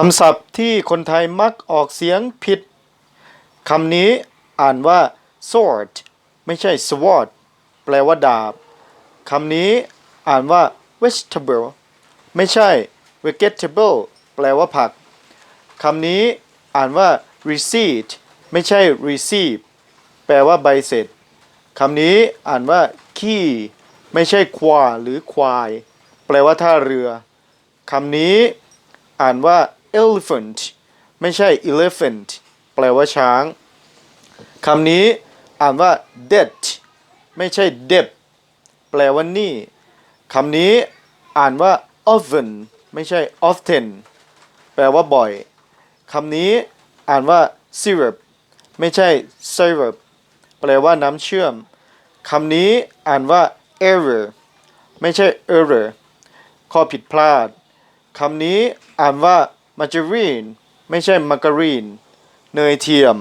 คำศัพท์ที่คนไทยมักออกเสียงผิดคำนี้อ่านว่า sword ไม่ใช่ sword แปลว่าดาบคำนี้อ่านว่า vegetable ไม่ใช่ vegetable แปลว่าผักคำนี้อ่านว่า receipt ไม่ใช่ receive แปลว่าใบเสร็จคำนี้อ่านว่า key ไม่ใช่ควาหรือควาย แปลว่าท่าเรือคำนี้อ่านว่า elephant ไม่ใช่ elephant แปลว่าช้าง คำนี้อ่านว่า debt ไม่ใช่ debt แปลว่านี้คำนี้อ่านว่า often ไม่ใช่ often แปลว่าบ่อย คำนี้อ่านว่า syrup ไม่ใช่ syrup แปลว่าน้ำเชื่อม คำนี้อ่านว่า error ไม่ใช่ error ข้อผิดพลาด คำนี้อ่านว่า มาจารีน ไม่ใช่มาการีน เนยเทียม